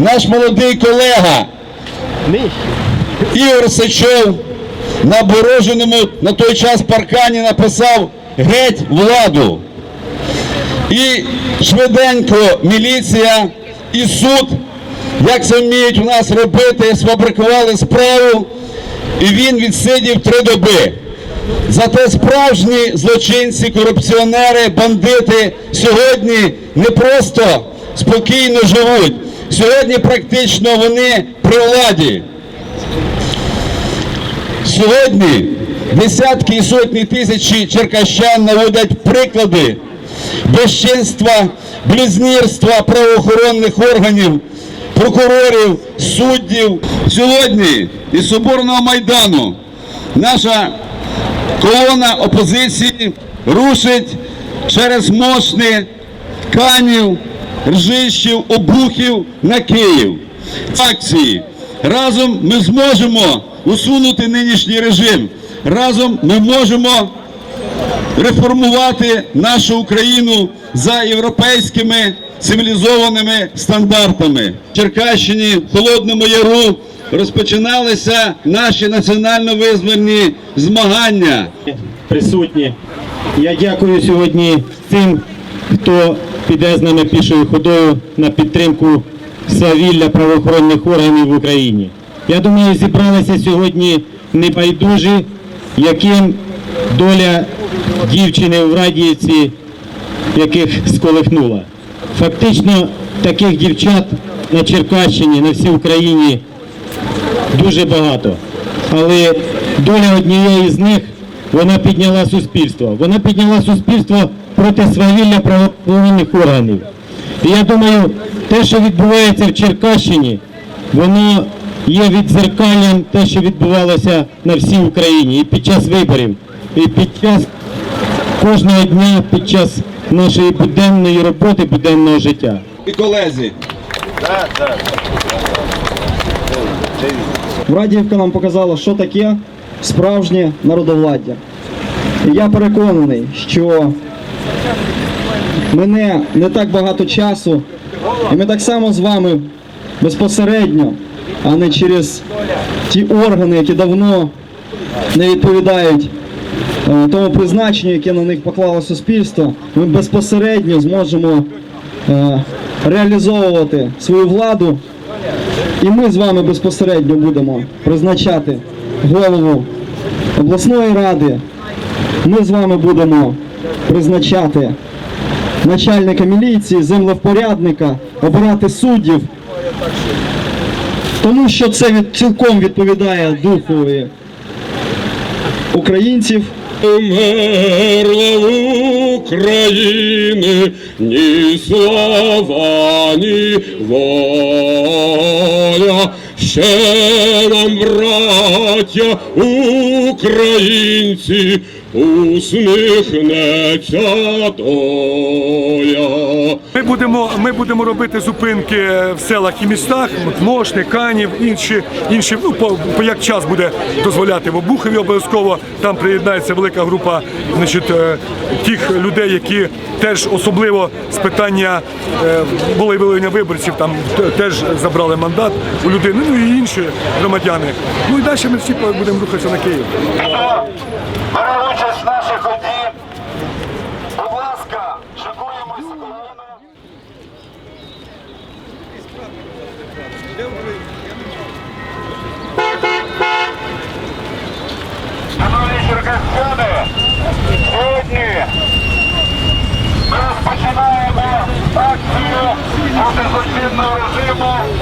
наш молодий колега Ігор Сичов на обгороженому на той час паркані написав геть владу. І швиденько міліція і суд, як це вміють у нас робити, сфабрикували справу, і він відсидів три доби. Зате справжні злочинці, корупціонери, бандити сьогодні не просто спокійно живуть. Сьогодні практично вони при владі. Сьогодні десятки і сотні тисячі черкащан наводять приклади безчинства, блюзнірства правоохоронних органів, прокурорів, суддів. Сьогодні із Соборного Майдану наша колона опозиції рушить через Мошни, Канів, Ржищів, Обухів на Київ. Акції. Разом ми зможемо усунути нинішній режим. Разом ми можемо реформувати нашу Україну за європейськими цивілізованими стандартами. В Черкащині, в Холодному Яру розпочиналися наші національно-визвольні змагання. присутні. Я дякую сьогодні тим, хто піде з нами пішою ходою на підтримку свавілля правоохоронних органів в Україні. Я думаю, зібралися сьогодні небайдужі, яким доля дівчини в Радіївці, яких сколихнула. Фактично таких дівчат на Черкащині, на всій Україні дуже багато. Але доля однієї з них вона підняла суспільство. Вона підняла суспільство проти свавілля правоохоронних органів. І я думаю, те, що відбувається в Черкащині, воно є відзеркаллям те, що відбувалося на всій Україні і під час виборів, і під час кожного дня, під час нашої буденної роботи, буденного життя. І колезі, Врадіївка нам показала, що таке справжнє народовладдя. І я переконаний, що мене не так багато часу, і ми так само з вами безпосередньо, а не через ті органи, які давно не відповідають е, тому призначенню, яке на них поклало суспільство, ми безпосередньо зможемо е, реалізовувати свою владу і ми з вами безпосередньо будемо призначати голову обласної ради. Ми з вами будемо призначати начальника міліції, землевпорядника, обирати суддів. Тому що це від, цілком відповідає духові українців. Умерла України ні слава, ні воля. Ще нам, браття, українці, усміхнеться доля. Ми будемо, ми будемо робити зупинки в селах і містах, Мошни, Канів, інші, інші ну, по, по як час буде дозволяти в Обухові обов'язково. Там приєднається велика група значить, е, тих людей, які теж особливо з питання е, волевиявлення виборців, там теж забрали мандат у людини, ну і інші громадяни. Ну і далі ми всі будемо рухатися на Київ. Singapore.